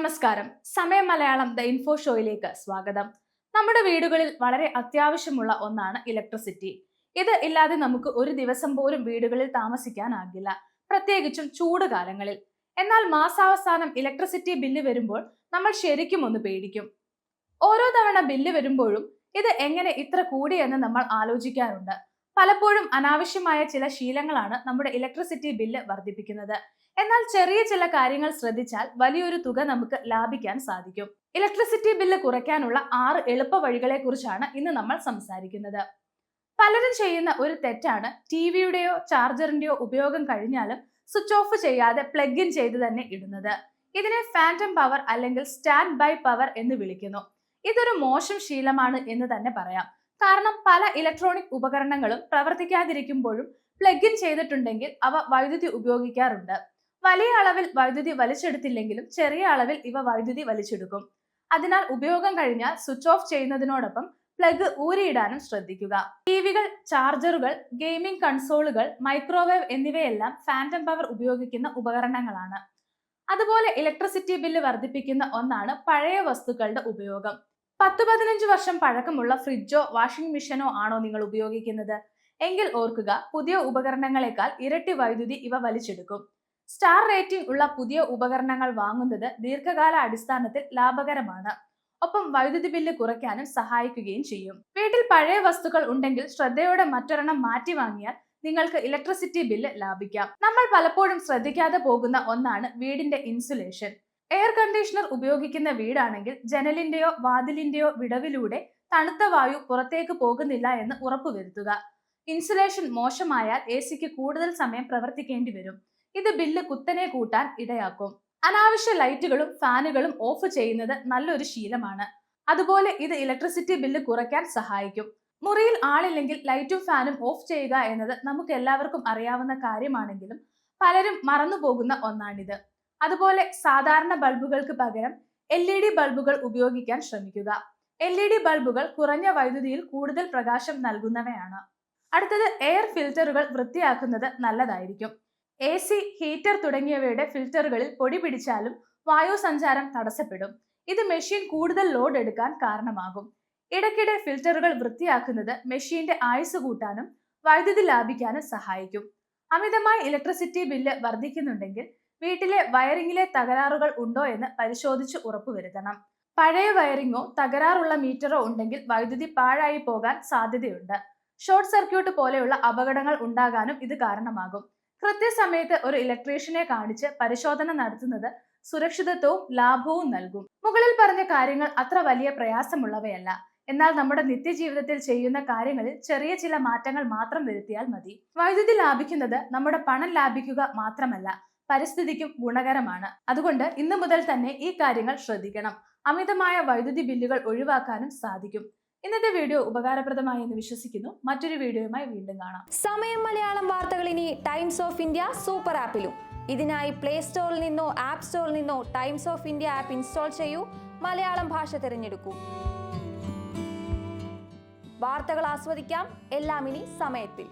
നമസ്കാരം. സമയം Malayalam the info ഷോയിലേക്ക് സ്വാഗതം. നമ്മുടെ വീടുകളിൽ വളരെ അത്യാവശ്യമുള്ള ഒന്നാണ് ഇലക്ട്രിസിറ്റി. ഇത് ഇല്ലാതെ നമുക്ക് ഒരു ദിവസം പോലും വീടുകളിൽ താമസിക്കാനാകില്ല പ്രത്യേകിച്ചും ചൂട് കാലങ്ങളിൽ. എന്നാൽ മാസാവസാനം ഇലക്ട്രിസിറ്റി ബില്ല് വരുമ്പോൾ നമ്മൾ ശരിക്കും ഒന്ന് പേടിക്കും. ഓരോ തവണ ബില്ല് വരുമ്പോഴും ഇത് എങ്ങനെ ഇത്ര കൂടിയെന്ന് നമ്മൾ ആലോചിക്കാറുണ്ട്. പലപ്പോഴും അനാവശ്യമായ ചില ശീലങ്ങളാണ് നമ്മുടെ ഇലക്ട്രിസിറ്റി ബില്ല് വർദ്ധിപ്പിക്കുന്നത്. എന്നാൽ ചെറിയ ചില കാര്യങ്ങൾ ശ്രദ്ധിച്ചാൽ വലിയൊരു തുക നമുക്ക് ലാഭിക്കാൻ സാധിക്കും. ഇലക്ട്രിസിറ്റി ബില്ല് കുറയ്ക്കാനുള്ള ആറ് എളുപ്പ വഴികളെ കുറിച്ചാണ് ഇന്ന് നമ്മൾ സംസാരിക്കുന്നത്. പലരും ചെയ്യുന്ന ഒരു തെറ്റാണ് ടി വിയുടെയോ ചാർജറിന്റെയോ ഉപയോഗം കഴിഞ്ഞാലും സ്വിച്ച് ഓഫ് ചെയ്യാതെ പ്ലഗ് ഇൻ ചെയ്ത് തന്നെ ഇടുന്നത്. ഇതിനെ ഫാന്റം പവർ അല്ലെങ്കിൽ സ്റ്റാൻഡ് ബൈ പവർ എന്ന് വിളിക്കുന്നു. ഇതൊരു മോശം ശീലമാണ് എന്ന് തന്നെ പറയാം. കാരണം പല ഇലക്ട്രോണിക് ഉപകരണങ്ങളും പ്രവർത്തിക്കാതിരിക്കുമ്പോഴും പ്ലഗ് ഇൻ ചെയ്തിട്ടുണ്ടെങ്കിൽ അവ വൈദ്യുതി ഉപയോഗിക്കാറുണ്ട്. വലിയ അളവിൽ വൈദ്യുതി വലിച്ചെടുത്തില്ലെങ്കിലും ചെറിയ അളവിൽ ഇവ വൈദ്യുതി വലിച്ചെടുക്കും. അതിനാൽ ഉപയോഗം കഴിഞ്ഞാൽ സ്വിച്ച് ഓഫ് ചെയ്യുന്നതിനോടൊപ്പം പ്ലഗ് ഊരിയിടാനും ശ്രദ്ധിക്കുക. ടിവികൾ ചാർജറുകൾ ഗെയിമിംഗ് കൺസോളുകൾ മൈക്രോവേവ് എന്നിവയെല്ലാം ഫാന്റം പവർ ഉപയോഗിക്കുന്ന ഉപകരണങ്ങളാണ്. അതുപോലെ ഇലക്ട്രിസിറ്റി ബില്ല് വർദ്ധിപ്പിക്കുന്ന ഒന്നാണ് പഴയ വസ്തുക്കളുടെ ഉപയോഗം. പത്ത് പതിനഞ്ച് വർഷം പഴക്കമുള്ള ഫ്രിഡ്ജോ വാഷിംഗ് മെഷീനോ ആണോ നിങ്ങൾ ഉപയോഗിക്കുന്നത്? എങ്കിൽ ഓർക്കുക പുതിയ ഉപകരണങ്ങളെക്കാൾ ഇരട്ടി വൈദ്യുതി ഇവ വലിച്ചെടുക്കും. സ്റ്റാർ റേറ്റിംഗ് ഉള്ള പുതിയ ഉപകരണങ്ങൾ വാങ്ങുന്നത് ദീർഘകാല അടിസ്ഥാനത്തിൽ ലാഭകരമാണ്. ഒപ്പം വൈദ്യുതി ബില്ല് കുറയ്ക്കാനും സഹായിക്കുകയും ചെയ്യും. വീട്ടിൽ പഴയ വസ്തുക്കൾ ഉണ്ടെങ്കിൽ ശ്രദ്ധയോടെ മറ്റൊരെണ്ണം മാറ്റി വാങ്ങിയാൽ നിങ്ങൾക്ക് ഇലക്ട്രിസിറ്റി ബില്ല് ലാഭിക്കാം. നമ്മൾ പലപ്പോഴും ശ്രദ്ധിക്കാതെ പോകുന്ന ഒന്നാണ് വീടിന്റെ ഇൻസുലേഷൻ. എയർ കണ്ടീഷണർ ഉപയോഗിക്കുന്ന വീടാണെങ്കിൽ ജനലിന്റെയോ വാതിലിന്റെയോ വിടവിലൂടെ തണുത്ത വായു പുറത്തേക്ക് പോകുന്നില്ല എന്ന് ഉറപ്പുവരുത്തുക. ഇൻസുലേഷൻ മോശമായാൽ എ സിക്ക് കൂടുതൽ സമയം പ്രവർത്തിക്കേണ്ടി വരും. ഇത് ബില്ല് കുത്തനെ കൂട്ടാൻ ഇടയാക്കും. അനാവശ്യ ലൈറ്റുകളും ഫാനുകളും ഓഫ് ചെയ്യുന്നത് നല്ലൊരു ശീലമാണ്. അതുപോലെ ഇത് ഇലക്ട്രിസിറ്റി ബില്ല് കുറയ്ക്കാൻ സഹായിക്കും. മുറിയിൽ ആളില്ലെങ്കിൽ ലൈറ്റും ഫാനും ഓഫ് ചെയ്യുക എന്നത് നമുക്ക് എല്ലാവർക്കും അറിയാവുന്ന കാര്യമാണെങ്കിലും പലരും മറന്നുപോകുന്ന ഒന്നാണിത്. അതുപോലെ സാധാരണ ബൾബുകൾക്ക് പകരം എൽ ഇ ഡി ബൾബുകൾ ഉപയോഗിക്കാൻ ശ്രമിക്കുക. എൽ ഇ ഡി ബൾബുകൾ കുറഞ്ഞ വൈദ്യുതിയിൽ കൂടുതൽ പ്രകാശം നൽകുന്നവയാണ്. അടുത്തത് എയർ ഫിൽറ്ററുകൾ വൃത്തിയാക്കുന്നത് നല്ലതായിരിക്കും. എ സി ഹീറ്റർ തുടങ്ങിയവയുടെ ഫിൽറ്ററുകളിൽ പൊടി പിടിച്ചാലും വായു സഞ്ചാരം തടസ്സപ്പെടും. ഇത് മെഷീൻ കൂടുതൽ ലോഡ് എടുക്കാൻ കാരണമാകും. ഇടയ്ക്കിടെ ഫിൽറ്ററുകൾ വൃത്തിയാക്കുന്നത് മെഷീന്റെ ആയുസ് കൂട്ടാനും വൈദ്യുതി ലാഭിക്കാനും സഹായിക്കും. അമിതമായ ഇലക്ട്രിസിറ്റി ബില്ല് വർദ്ധിക്കുന്നുണ്ടെങ്കിൽ വീട്ടിലെ വയറിംഗിലെ തകരാറുകൾ ഉണ്ടോ എന്ന് പരിശോധിച്ച് ഉറപ്പുവരുത്തണം. പഴയ വയറിംഗോ തകരാറുള്ള മീറ്ററോ ഉണ്ടെങ്കിൽ വൈദ്യുതി പാഴായി പോകാൻ സാധ്യതയുണ്ട്. ഷോർട്ട് സർക്യൂട്ട് പോലെയുള്ള അപകടങ്ങൾ ഉണ്ടാകാനും ഇത് കാരണമാകും. കൃത്യസമയത്ത് ഒരു ഇലക്ട്രീഷ്യനെ കാണിച്ച് പരിശോധന നടത്തുന്നത് സുരക്ഷിതത്വവും ലാഭവും നൽകും. മുകളിൽ പറഞ്ഞ കാര്യങ്ങൾ അത്ര വലിയ പ്രയാസമുള്ളവയല്ല. എന്നാൽ നമ്മുടെ നിത്യജീവിതത്തിൽ ചെയ്യുന്ന കാര്യങ്ങളിൽ ചെറിയ ചില മാറ്റങ്ങൾ മാത്രം വരുത്തിയാൽ മതി. വൈദ്യുതി ലാഭിക്കുന്നത് നമ്മുടെ പണം ലാഭിക്കുക മാത്രമല്ല പരിസ്ഥിതിക്കും ഗുണകരമാണ്. അതുകൊണ്ട് ഇന്നു മുതൽ തന്നെ ഈ കാര്യങ്ങൾ ശ്രദ്ധിക്കണം. അമിതമായ വൈദ്യുതി ബില്ലുകൾ ഒഴിവാക്കാനും സാധിക്കും. ഇന്നത്തെ വീഡിയോ ഉപകാരപ്രദമായി എന്ന് വിശ്വസിക്കുന്നു. മറ്റൊരു വീഡിയോയുമായി വീണ്ടും കാണാം. സമയം മലയാളം വാർത്തകൾ ഇനി ടൈംസ് ഓഫ് ഇന്ത്യ സൂപ്പർ ആപ്പിലും. ഇതിനായി പ്ലേ സ്റ്റോറിൽ നിന്നോ ആപ്പ് സ്റ്റോറിൽ നിന്നോ Times of India app install ചെയ്യൂ. മലയാളം ഭാഷ തിരഞ്ഞെടുക്കൂ. വാർത്തകൾ ആസ്വദിക്കാം. എല്ലാം ഇനി സമയത്തിൽ.